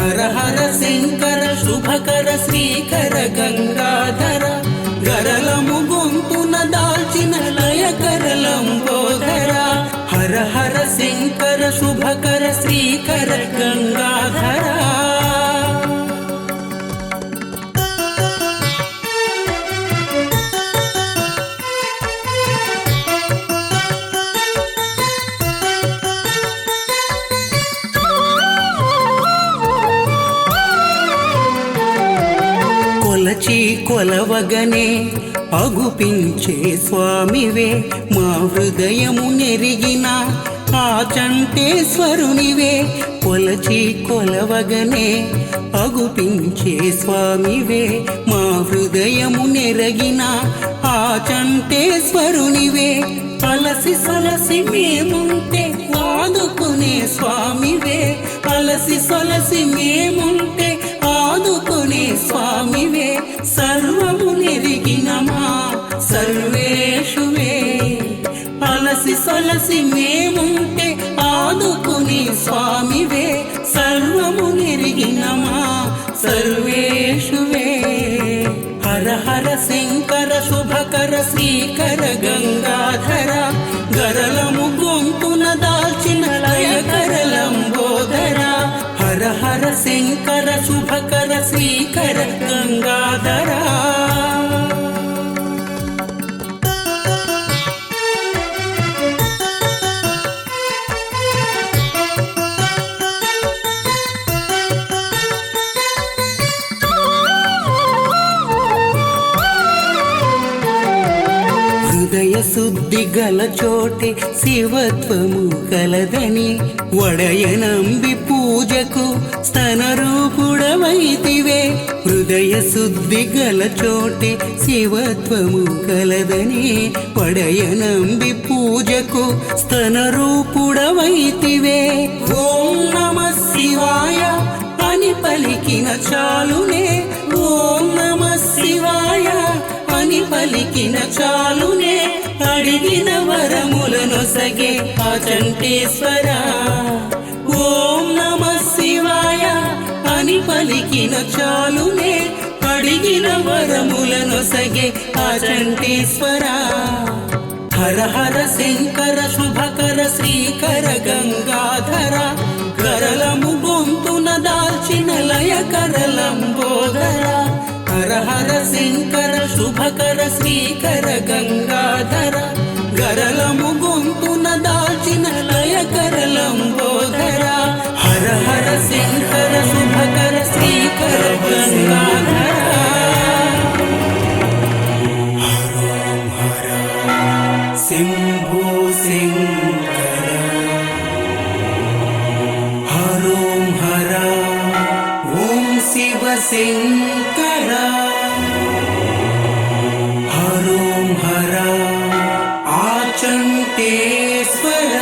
హర హర శంకర శుభకర శ్రీకర గంగాధర గరలము గొంతున దాల్చిన లయకర లంబోదర హర హర శంకర శుభకర శ్రీకర గంగాధర కొలచి కొలవగనే అగుపించే స్వామివే. మా హృదయము నెరిగిన ఆ చంటేశ్వరునివే. కొలచి కొలవగనే అగుపించే స్వామివే. మా హృదయము నెరగిన ఆ చంటేశ్వరునివే. అలసి సలసి మేముంటే వాదుకునే స్వామివే. అలసి సొలసి మేముంటే ఆదుకునే స్వామివే సర్వము నెరిగిన మా సర్వేషువే అలసి సొలసి మేముంటే ఆదుకునే స్వామివే సర్వము నెరిగిన మా సర్వేషువే. హర హర శంకర శుభకర శ్రీకర గంగాధర శంకర శుభకర శ్రీకర గంగాధరా. హృదయ శుద్ధి గల చోటే శివత్వము కలదని వడయనంబి పూజకు స్తన హృదయ శుద్ధి గల చోటే శివత్వము కలదని. పడయ నంబి పూజకు స్తనరూపుడవైతివే ఓం నమ శివాయ అని పలికిన చాలునే. ఓం నమ శివాయ అని పలికిన చాలునే. అడిగిన వరములను సగే ఆ చంటేశ్వర. ఓం నమ అని పలికిన చాలునే అడిగిన వరములను సగే ఆ చంటేశ్వర హర హర శంకర శుభకర శ్రీకర గంగాధర కరలము గొంతున దాల్చిన లయ కరలంబోధర. హర హర శంకర శుభకర శ్రీకర గంగాధర గరలము శంకర. హరోం హర ఆచంటేశ్వర.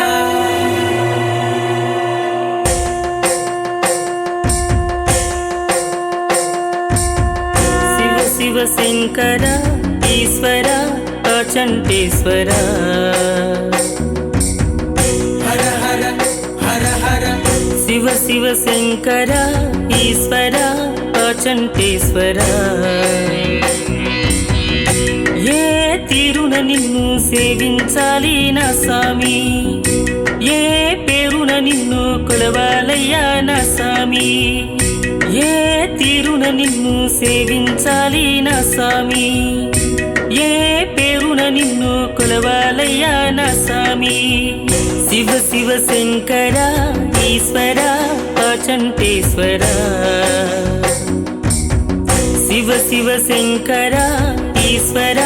శివ శివ శంకర ఈశ్వర అచంటేశ్వర హర హర హర హర. శివ శివ శంకర ఈశ్వర అచంటేశ్వర ఏ తీరున నిన్ను సేవించాలి నా స్వామి? ఏ పేరున నిన్ను కొలవాలయ్యా నా స్వామి? ఏ తీరున నిన్ను సేవించాలి నా స్వామి? ఏ పేరున నిన్ను కొలవాలయ్యా నా స్వామి? శివ శివ శంకర ఈశ్వర అచంటేశ్వర శివ శివ శంకర ఈశ్వర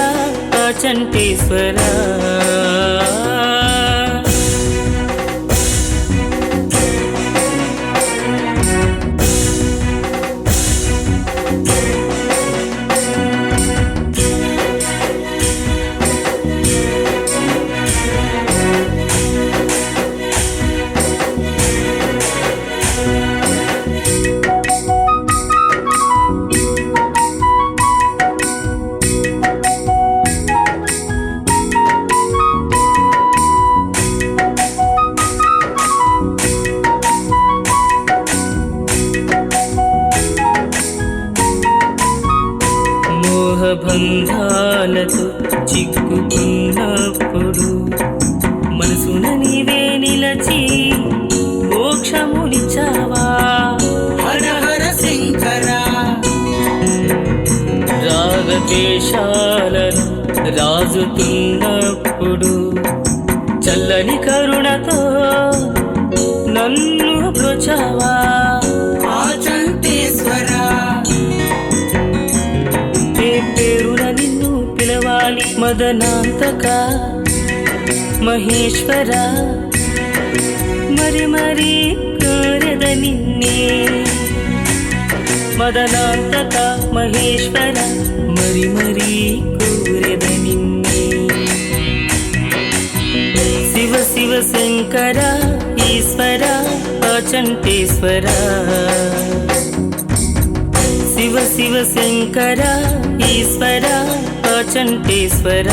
తోడు మనసున నీవే నిలచి మోక్షమునిచ్చావా? హర హర శంకర. రాగదేశాలను రాజుతున్నప్పుడు చల్లని కరుణతో నన్ను బ్రోచావా మదనాంతకా? మహేశ్వర మరి మరి కోరద నిన్నే. మదనాంతక మహేశ్వర మరి మరి కోరద నిన్నే. శివ శివ శంకర ఈశ్వర అచంటేశ్వర. శివ శివ శంకర ఈశ్వర అచంటేశ్వర.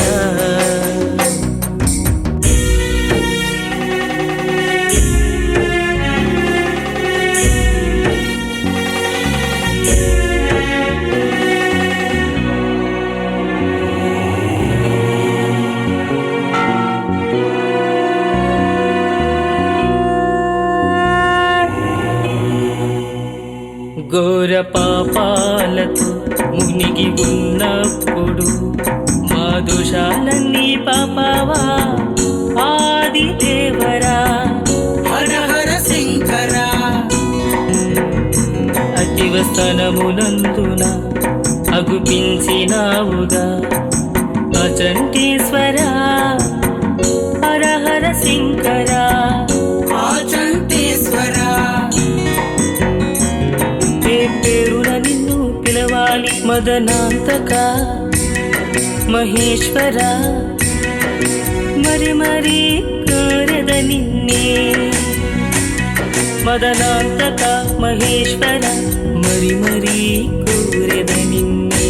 పాపాలతో మునిగి ఉన్నప్పుడు మా దోషాలన్నీ పాపావా? ఆది దేవరా హర హర శంకర. అతివస్తనమునందున అగుపించినావుగా అచంటీశ్వరా హర హర శంకరా. పిలవాలి మహేశ్వర మరి మరి కోరద నిన్నే మదనాంతక మహేశ్వర మరి మరి కోరద నిన్నే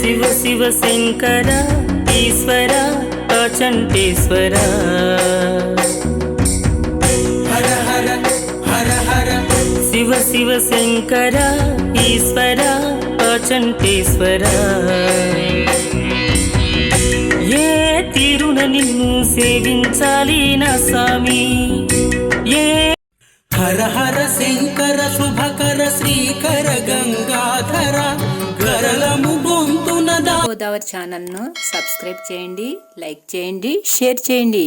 శివ శివ శంకర ఈశ్వర అచంటేశ్వర శివ శివ శంకర ఈశ్వర అచంటేశ్వర ఏ తీరున నిన్ను సేవించాలి నా స్వామి? ఏ హర హర శంకర శుభకర శ్రీకర గంగాధర గరళము గొంతున దా గోదావరి ఛానల్ను సబ్స్క్రైబ్ చేయండి లైక్ చేయండి షేర్ చేయండి.